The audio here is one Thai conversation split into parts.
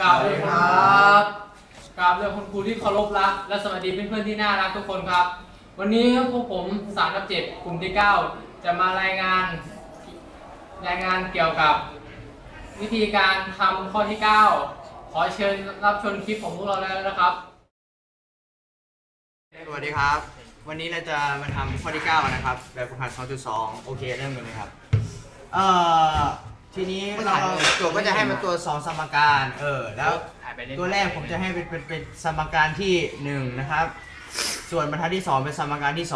กล่าวเลยครับกล่าวเลยคุณครูที่เคารพรัก และสวัสดีเพื่อนๆที่น่ารักทุกคนครับ วันนี้พวกผมสามกับเจ็ดกลุ่มที่เก้าจะมารายงานรายงานเกี่ยวกับ วิธีการทำข้อที่ 9 ขอเชิญรับชมคลิปของพวกเราได้แล้วนะครับ สวัสดีครับ วันนี้เราจะมาทำข้อที่ 9 นะครับ แบบฝึกหัด 2.2 โอเค เริ่มกันเลยครับ เอ่อ ทีนี้เราโจทย์ก็จะให้เป็นตัว2สมการ เออ แล้วตัวแรกผมจะให้เป็นเป็นเป็นสมการที่1นะครับ ส่วนบรรทัดที่2เป็นสมการที่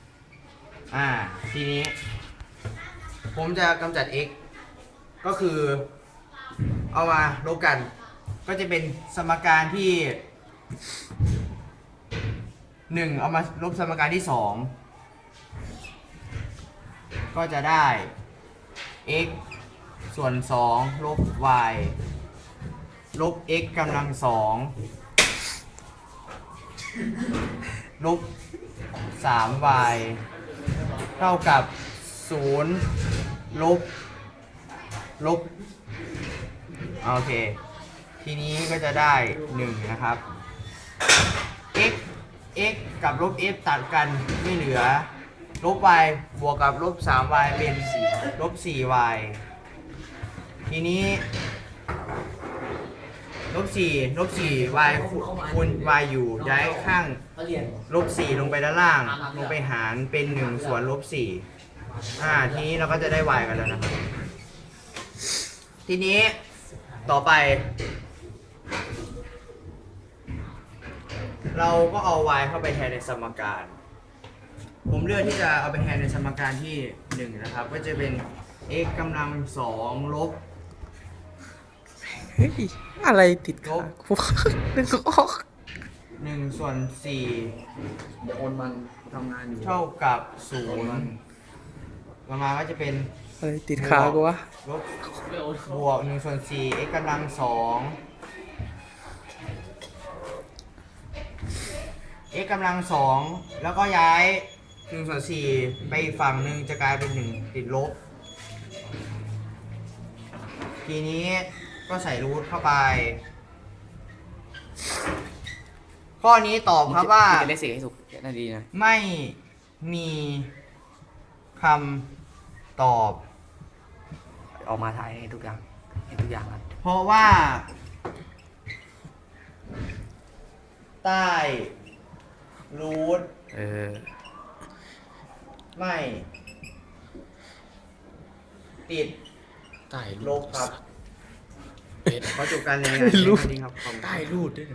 2อ่า ทีนี้ ผมจะกำจัด x ก็คือ เอามาลบกัน ก็จะเป็นสมการที่หนึ่งเอามาลบสมการที่สองก็จะได้ x ส่วนสองลบ y ลบ x กำลังสองลบสาม y เท่ากับศูนย์ลบ ลบ โอเค ทีนี้ก็จะได้หนึ่งนะครับ x x กับลบ f ตัดกันไม่เหลือ ลบ y บวกกับลบ 3y เป็นลบ 4y ทีนี้ลบ 4 ลบ 4y คูณ y อยู่ย้ายข้างลบ 4 ลงไปด้านล่าง ลงไปหารเป็น 1 ส่วนลบ 4 อ่า ทีนี้เราก็จะได้ y กันแล้วนะครับ ทีนี้ต่อไป เราก็เอา y เข้าไปแทนในสมการ ผมเลือกที่จะเอาไปแทนในสมการที่1นะครับ ก็จะเป็น x กำลัง2ลบ เฮ้ยอะไรติดขากู นึกออก1ส่วนโอนมันทำงานอยู่เท่ากับ0ประมาณว่าจะเป็นอะไรติดขากูวะลบบวก1ส่วน4 x กำลัง2 x กำลัง2แล้วก็ย้าย 1ส่วน4ไปอีกฝั่งหนึ่งจะกลายเป็น1ติดลบ ทีนี้ก็ใส่รูทเข้าไป ข้อนี้ตอบครับว่าจะได้สิ่ให้ถูกน่าดีนะ ไม่มีคำตอบ ออกมาถ่ายให้ทุกอย่างเห็นทุกอย่างครับเพราะว่า ใต้รูทเออ ไม่ ติดใต้ลบครับขอจบการเรียนงานรูเพียงทเท่านี้ครับขอบคุณครับ ใต้รูดด้วย